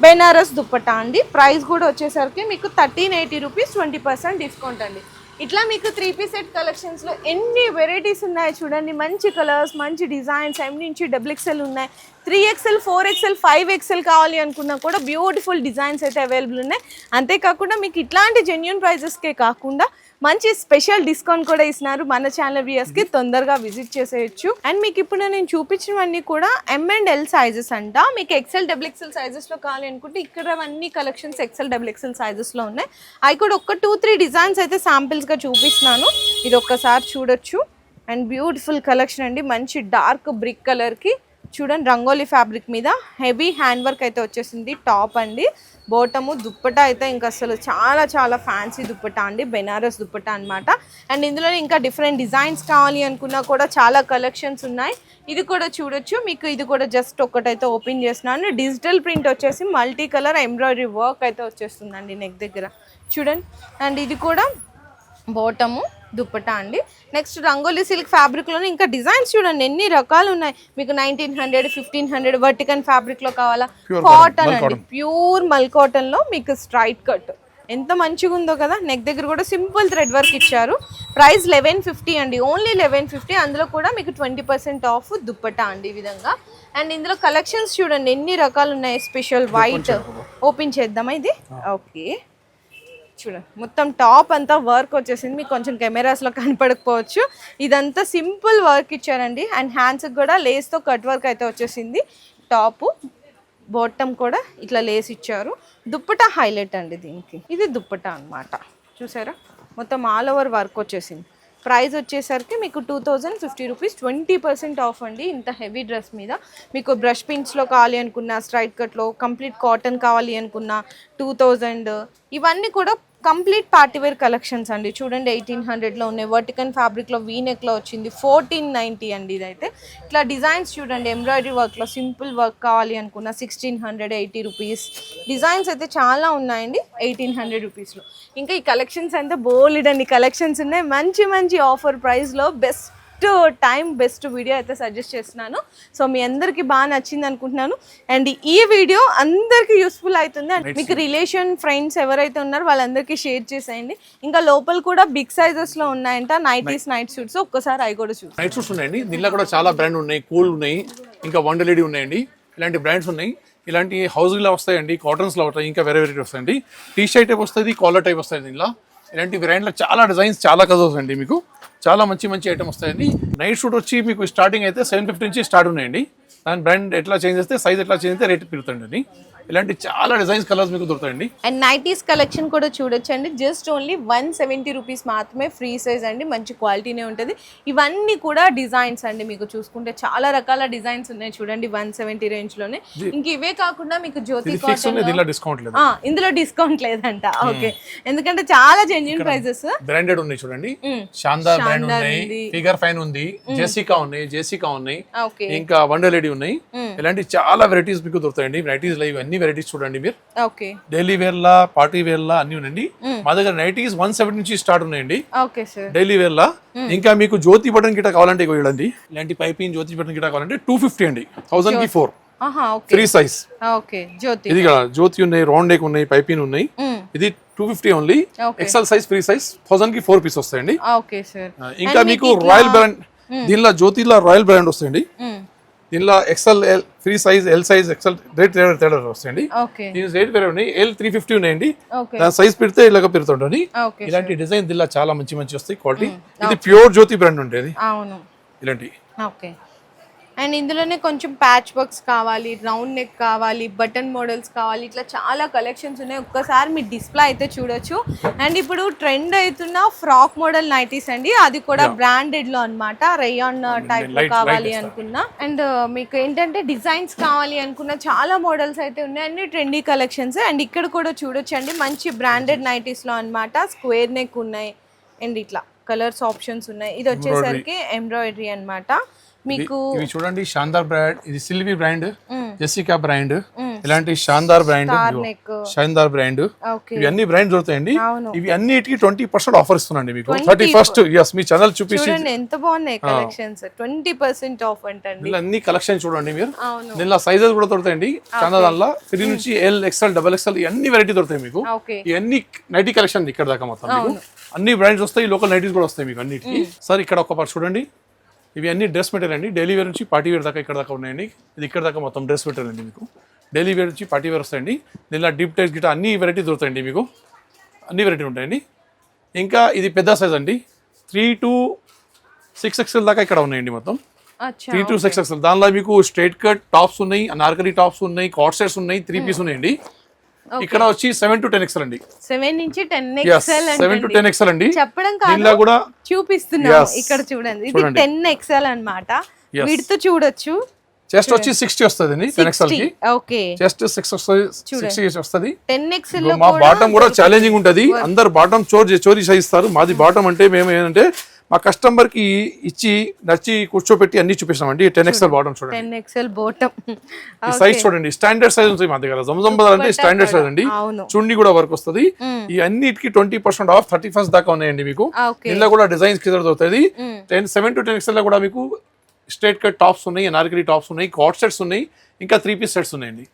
బెనారస్ దుప్పటా అండి. ప్రైస్ కూడా వచ్చేసరికి మీకు thirteen eighty rupees twenty percent discount అండి. ఇట్లా మీకు త్రీ పీస్ సెట్ కలెక్షన్స్లో ఎన్ని వెరైటీస్ ఉన్నాయి చూడండి. మంచి కలర్స్ మంచి డిజైన్స్ ఎం నుంచి డబుల్ ఎక్స్ఎల్ ఉన్నాయి. Three XL four XL five XL కావాలి అనుకున్నా కూడా బ్యూటిఫుల్ డిజైన్స్ అయితే అవైలబుల్ ఉన్నాయి. అంతేకాకుండా మీకు ఇట్లాంటి జెన్యున్ ప్రైజెస్కే కాకుండా మంచి స్పెషల్ డిస్కౌంట్ కూడా ఇస్తున్నారు మన ఛానల్ వ్యూయర్స్కి తొందరగా విజిట్ చేసేయచ్చు. అండ్ మీకు ఇప్పుడు నేను చూపించినవన్నీ కూడా ఎం అండ్ ఎల్ సైజెస్ అంట. మీకు ఎక్సెల్ డబుల్ ఎక్సెల్ సైజెస్లో కావాలి అనుకుంటే ఇక్కడ అన్ని కలెక్షన్స్ ఎక్సెల్ డబుల్ ఎక్సెల్ సైజెస్లో ఉన్నాయి. అవి కూడా ఒక టూ త్రీ డిజైన్స్ అయితే శాంపిల్స్గా చూపిస్తున్నాను. ఇది ఒక్కసారి చూడొచ్చు. అండ్ బ్యూటిఫుల్ కలెక్షన్ అండి. మంచి డార్క్ బ్రిక్ కలర్కి చూడండి రంగోలీ ఫ్యాబ్రిక్ మీద. హెవీ హ్యాండ్ వర్క్ అయితే వచ్చేసింది. టాప్ అండి. బోటము దుప్పట అయితే ఇంకా అసలు చాలా చాలా ఫ్యాన్సీ దుప్పట అండి బెనారస్ దుప్పట అన్నమాట. అండ్ ఇందులో ఇంకా డిఫరెంట్ డిజైన్స్ కావాలి అనుకున్నా కూడా చాలా కలెక్షన్స్ ఉన్నాయి. ఇది కూడా చూడొచ్చు మీకు ఇది కూడా జస్ట్ ఒక్కటైతే ఓపెన్ చేస్తున్నాను. డిజిటల్ ప్రింట్ వచ్చేసి మల్టీ కలర్ ఎంబ్రాయిడరీ వర్క్ అయితే వచ్చేస్తుందండి నెక్ దగ్గర. చూడండి. అండ్ ఇది కూడా బోటము దుప్పటా అండి. నెక్స్ట్ రంగోలీ సిల్క్ ఫ్యాబ్రిక్లోనే ఇంకా డిజైన్స్ చూడండి ఎన్ని రకాలు ఉన్నాయి. మీకు నైన్టీన్ హండ్రెడ్ ఫిఫ్టీన్ హండ్రెడ్ వర్టికన్ ఫ్యాబ్రిక్లో కావాలా? కాటన్ అండి ప్యూర్ మల్ కాటన్లో మీకు స్ట్రైట్ కట్ ఎంత మంచిగా ఉందో కదా నెక్ దగ్గర కూడా సింపుల్ థ్రెడ్ వర్క్ ఇచ్చారు. ప్రైస్ లెవెన్ ఫిఫ్టీ అండి ఓన్లీ లెవెన్ ఫిఫ్టీ అందులో కూడా మీకు ట్వంటీ పర్సెంట్ ఆఫ్ దుప్పటా అండి ఈ విధంగా. అండ్ ఇందులో కలెక్షన్స్ చూడండి ఎన్ని రకాలు ఉన్నాయి స్పెషల్ వైట్ ఓపెన్ చేద్దామా? ఇది? ఓకే చూడండి. మొత్తం టాప్ అంతా వర్క్ వచ్చేసింది. మీకు కొంచెం కెమెరాస్లో కనపడకపోవచ్చు. ఇదంతా సింపుల్ వర్క్ ఇచ్చారండి. అండ్ హ్యాండ్స్కి కూడా లేస్తో కట్ వర్క్ అయితే వచ్చేసింది. టాపు బోటం కూడా ఇట్లా లేస్ ఇచ్చారు. దుప్పటా హైలైట్ అండి దీనికి. ఇది దుప్పటా అన్నమాట. చూసారా? మొత్తం ఆల్ ఓవర్ వర్క్ వచ్చేసింది. ప్రైస్ వచ్చేసరికి మీకు two thousand fifty rupees twenty percent off అండి. ఇంత హెవీ డ్రెస్ మీద. మీకు బ్రష్ పిన్స్లో కావాలి అనుకున్నా స్ట్రైట్ కట్లో కంప్లీట్ కాటన్ కావాలి అనుకున్నా టూ థౌజండ్. ఇవన్నీ కూడా కంప్లీట్ పార్టీవేర్ కలెక్షన్స్ అండి. చూడండి ఎయిటీన్ హండ్రెడ్లో ఉన్నాయి. వర్టికన్ ఫ్యాబ్రిక్లో వీనెక్లో వచ్చింది. ఫోర్టీన్ నైంటీ అండి ఇదైతే. ఇట్లా డిజైన్స్ చూడండి ఎంబ్రాయిడరీ వర్క్లో సింపుల్ వర్క్ కావాలి అనుకున్న sixteen hundred eighty rupees. Designs అయితే చాలా ఉన్నాయండి ఎయిటీన్ హండ్రెడ్ రూపీస్లో ఇంకా ఈ కలెక్షన్స్ అయితే బోల్డ్ అండి. కలెక్షన్స్ ఉన్నాయి. మంచి మంచి ఆఫర్ ప్రైస్లో బెస్ట్ టైం బెస్ట్ వీడియో అయితే సజెస్ట్ చేస్తున్నాను. సో మీ అందరికి బాగా నచ్చింది అనుకుంటున్నాను. అండ్ ఈ వీడియో అందరికీ యూస్ఫుల్ అవుతుంది. అండ్ మీకు రిలేషన్ ఫ్రెండ్స్ ఎవరైతే ఉన్నారో వాళ్ళందరికీ షేర్ చేసేయండి. ఇంకా లోపల కూడా బిగ్ సైజెస్లో ఉన్నాయంట. Nighties night suits. ఒక్కసారి అవి కూడా చూసి నైట్ సూట్స్ ఉన్నాయండి. దీనిలో కూడా చాలా బ్రాండ్ ఉన్నాయి. కూల్ ఉన్నాయి. ఇంకా వన్ లేడీ ఉన్నాయండి. ఇలాంటి బ్రాండ్స్ ఉన్నాయి. ఇలాంటి హౌస్లో వస్తాయండి. కాటన్స్లో వస్తాయి. ఇంకా వేరే వెరైటీ వస్తాయండి. టీ షర్ట్ టైప్ వస్తుంది కాలర్ టైప్ వస్తాయి దీనిలో. ఇలాంటి బ్రాండ్లో చాలా డిజైన్స్ చాలా కలర్స్ అండి మీకు. చాలా మంచి మంచి ఐటమ్ వస్తాయండి. నైట్ షూట్ వచ్చి మీకు స్టార్టింగ్ అయితే సెవెన్ ఫిఫ్టీ నుంచి స్టార్ట్ ఉన్నాయండి. దాని బ్రాండ్ ఎట్లా చేంజ్ చేస్తే సైజ్ ఎట్లా చేంజ్ అయితే రేట్ పెరుగుతుందండి. ఇలాంటి చాలా డిజైన్స్ కలర్స్ మీకు దొరుకుతాయండి. అండ్ నైటీస్ కలెక్షన్ కూడా చూడొచ్చండి. Just only one seventy rupees మాత్రమే ఫ్రీ సైజ్ అండి. మంచి క్వాలిటీనే ఉంటుంది. ఇవన్నీ కూడా డిజైన్స్ అండి మీకు చూసుకుంటే. చాలా రకాల డిజైన్స్ ఉన్నాయి చూడండి వన్ సెవెంటీ రేంజ్లోనే ఇంక ఇవే కాకుండా మీకు జ్యోతి లేదు. ఇందులో డిస్కౌంట్ లేదంట. ఓకే ఎందుకంటే చాలా జెన్యున్ ప్రైజెస్ బ్రాండెడ్ ఉన్నాయి చూడండి. శాందార్ బ్రాండ్ ఉన్నాయి ఫిగర్ ఫైన్ ఉంది జెసికా ఉన్నాయి జెసికా ఉన్నాయి. ఇంకా వండర్ లేడీ ఉన్నాయి ఇలాంటి చాలా వెరైటీస్ మీకు దొరుకుతాయండి. వెరైటీస్ లైవ్ అన్ని వెరైటీస్ చూడండి మీరు. ఓకే. డైలీ వేర్ లా పార్టీ వేర్ లా అన్ని ఉన్నాయండి మా దగ్గర నైటీస్ వన్ సెవెంటీ నుంచి స్టార్ట్ ఉన్నాయండి. ఓకే సార్ డైలీ వేర్ లా. ఇంకా మీకు జ్యోతి బటన్ గిట కావాలంటే చూడండి ఇలాంటి పైపింగ్ జ్యోతి బటన్ గిట కావాలంటే టూ ఫిఫ్టీ అండి. థౌసండ్కి ఫోర్ త్రీ సైజ్ ఇది జ్యోతి ఉన్నాయి రౌండ్ నెక్ ఉన్నాయి పైపింగ్ ఉన్నాయి. ఇది two fifty only. XL size free size థౌసండ్కి four piece వస్తాయండి. ఓకే సార్ ఆ, ఇంకా మీకు రాయల్ బ్రాండ్ దీనిలో జ్యోతిలో రాయల్ బ్రాండ్ వస్తాయండి. దీనిలో XL L free size L size XL rate తేడా తేడా వస్తాయండి. దీని రేట్ వేరే ఉన్నాయి. ఎల్ త్రీ ఫిఫ్టీ ఉన్నాయండి. దాని సైజ్ పెడితే ఇలాగ ఓకే ఇలాంటి డిజైన్ దీనిలో చాలా మంచి మంచి వస్తాయి. క్వాలిటీ ఇది ప్యూర్ జ్యోతి బ్రాండ్ ఉండేది. ఇలాంటి. ఓకే. అండ్ ఇందులోనే కొంచెం ప్యాచ్ వర్క్స్ కావాలి రౌండ్ నెక్ కావాలి బటన్ మోడల్స్ కావాలి ఇట్లా చాలా కలెక్షన్స్ ఉన్నాయి. ఒక్కసారి మీ డిస్ప్లే అయితే చూడొచ్చు. అండ్ ఇప్పుడు ట్రెండ్ అవుతున్న ఫ్రాక్ మోడల్ నైటీస్ అండి. అది కూడా బ్రాండెడ్లో అనమాట రేయాన్ టైప్లో light- కావాలి అనుకున్నా. అండ్ మీకు ఏంటంటే డిజైన్స్ కావాలి అనుకున్న చాలా మోడల్స్ అయితే ఉన్నాయి. అన్ని ట్రెండీ కలెక్షన్స్ అండ్ ఇక్కడ కూడా చూడొచ్చండి. మంచి బ్రాండెడ్ నైటీస్లో అన్నమాట. స్క్వేర్ నెక్ ఉన్నాయి. అండ్ ఇట్లా కలర్స్ ఆప్షన్స్ ఉన్నాయి. ఇది వచ్చేసరికి ఎంబ్రాయిడరీ అన్నమాట. మీకు ఇవి చూడండి షాందార్ బ్రాండ్. ఇది సిల్వీ బ్రాండ్. Jessica brand. ఇలాంటి షాందార్ బ్రాండ్ షాందార్ బ్రాండ్. ఇవి అన్ని బ్రాండ్ దొరుకుతాయండి. ఇవి అన్నిటికి ట్వంటీ పర్సెంట్ ఆఫర్ ఇస్తున్నాండి మీకు. థర్టీ ఫస్ట్ ఎస్ మీ ఛానల్ చూపించి ఎంత బాగున్నాయి కలెక్షన్స్. ట్వంటీ పర్సెంట్ ఆఫ్ దీనిలో అన్ని కలెక్షన్ చూడండి మీరు. దీనిలో సైజెస్ కూడా దొరుకుతాయండి. చాలా దానిలో త్రీ నుంచి ఎల్ ఎక్స్ఎల్ డబల్ ఎక్స్ఎల్ అన్ని వెరైటీ దొరుకుతాయి మీకు. ఇవన్నీ నైటీ కలెక్షన్ ఇక్కడ దాకా మొత్తం అన్ని బ్రాండ్స్ వస్తాయి లోకల్ నైటీస్ కూడా వస్తాయి మీకు అన్నిటికి. సార్ ఇక్కడ ఒక పార్ట్ చూడండి. ఇవి అన్ని డ్రెస్ మెటీరియల్ అండి. డైలీ వేర్ నుంచి పార్టీ వేర్ దాకా ఇక్కడ దాకా ఉన్నాయండి. ఇది ఇక్కడ దాకా మొత్తం డ్రెస్ మెటీరియల్ అండి మీకు. డైలీ వేర్ నుంచి పార్టీ వేర్ వస్తాయండి. దీనిలో డీప్ టైస్ గిట్ట అన్ని వెరైటీ దొరుకుతాయండి మీకు. అన్ని వెరైటీ ఉంటాయండి. ఇంకా ఇది పెద్ద సైజ్ అండి. త్రీ టు సిక్స్ ఎక్స్ఎల్ దాకా ఇక్కడ ఉన్నాయండి మొత్తం. త్రీ టు సిక్స్ ఎక్స్ఎల్ దానిలో మీకు స్ట్రైట్ కట్ టాప్స్ ఉన్నాయి అనార్కలి టాప్స్ ఉన్నాయి కాట్ సెట్స్ ఉన్నాయి త్రీ పీస్ ఉన్నాయండి. ఇక్కడ వచ్చి సెవెన్ టు టెన్ ఎక్స్ఎల్ అండి. సెవెన్ నుంచి ten XL seven to ten XL అండి. చెప్పడం కాదు. కూడా చూపిస్తున్నాము Yes. ఇక్కడ చూడండి. ఇది. టెన్ ఎక్స్ఎల్ అన్నమాట. Yes. వీటితో చూడొచ్చు. చెస్ట్ వచ్చి సిక్స్టీ వస్తుంది టెన్ ఎక్స్ఎల్కి. ఓకే చెస్ట్ సిక్స్ వస్తుంది సిక్స్టీ వస్తుంది. టెన్ ఎక్స్ఎల్ మా బాటం కూడా ఛాలెంజింగ్ ఉంటది. అందరు బాటం చోరీ చోరీ చేయిస్తారు. మాది బాటం అంటే మేము ఏంటంటే మా కస్టమర్కి ఇచ్చి నచ్చి కూర్చోపెట్టి అన్ని చూపిస్తామండి. టెన్ ఎక్స్ఎల్ బాటం చూడండి. టెన్ ఎక్స్ఎల్ బోటం ఈ సైజ్ చూడండి. స్టాండర్డ్ సైజ్ ఉంటుంది మా దగ్గర. అంటే స్టాండర్డ్ సైజ్ అండి. చుండి కూడా వర్క్ వస్తుంది. ఈ అన్నిటికి twenty percent off thirty first దాకా ఉన్నాయండి మీకు. ఇందులో కూడా డిజైన్స్ కింద దొరుకుతుంది టెన్ సెవెన్ టు టెన్ ఎక్స్ఎల్లో కూడా మీకు స్ట్రేట్ కట్ టాప్స్ ఉన్నాయి అనార్కలి టాప్స్ ఉన్నాయి కాట్ సెట్స్ ఉన్నాయి ఇంకా త్రీ పీస్ సెట్స్ ఉన్నాయండి.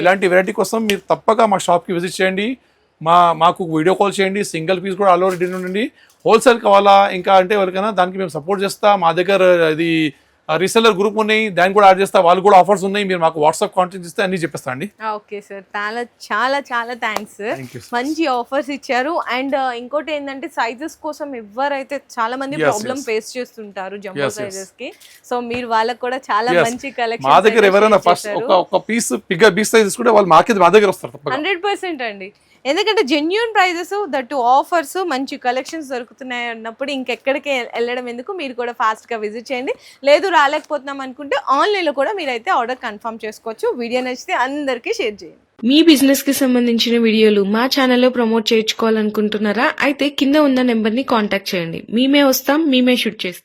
ఇలాంటి వెరైటీ కోసం మీరు తప్పక మా షాప్కి విజిట్ చేయండి. మా మాకు వీడియో కాల్ చేయండి సింగిల్ పీస్ కూడా ఆల్ ఓవర్ ఇండియా నుండి హోల్సేల్ కావాలా ఇంకా అంటే ఎవరికైనా దానికి మేము సపోర్ట్ చేస్తా. మా దగ్గర ఇది రీసెల్లర్ గ్రూప్ ఉన్నాయి దాన్ని కూడా యాడ్ చేస్తా. వాళ్ళు కూడా ఆఫర్స్ ఉన్నాయి మీరు మాకు వాట్సాప్ కాంటాక్ట్ ఇస్తే అన్ని చెప్పేస్తా అండి. Okay sir. చాలా చాలా చాలా థ్యాంక్స్. మంచి ఆఫర్స్ ఇచ్చారు. అండ్ ఇంకోటి ఏంటంటే సైజెస్ కోసం ఎవరైతే చాలా మంది yes. ఫేస్ చేస్తుంటారు జంబో. సైజెస్కి. సో మీరు వాళ్ళకి కూడా చాలా. మంచి మా కలెక్షన్ దగ్గర ఎవరైనా ఫస్ట్ ఒక ఒక పీస్ బిగ్గర్ పీస్ సైజ్ తీసుకుంటే వాళ్ళు మాకే మా దగ్గర వస్తారు హండ్రెడ్ పర్సెంట్ అండి. ఎందుకంటే జెన్యున్ ప్రైజెస్ దట్ ఆఫర్స్ మంచి కలెక్షన్స్ దొరుకుతున్నాయి అన్నప్పుడు ఇంకెక్కడికి వెళ్ళడం ఎందుకు? మీరు కూడా ఫాస్ట్గా విజిట్ చేయండి. లేదు రాలేకపోతున్నాం అనుకుంటే ఆన్లైన్లో కూడా మీరైతే ఆర్డర్ కన్ఫర్మ్ చేసుకోవచ్చు. వీడియో నచ్చితే అందరికీ షేర్ చేయండి. మీ బిజినెస్కి సంబంధించిన వీడియోలు మా ఛానల్లో ప్రమోట్ చేయించుకోవాలనుకుంటున్నారా? అయితే కింద ఉన్న నెంబర్ని కాంటాక్ట్ చేయండి. మేమే వస్తాం మేమే షూట్ చేస్తాం.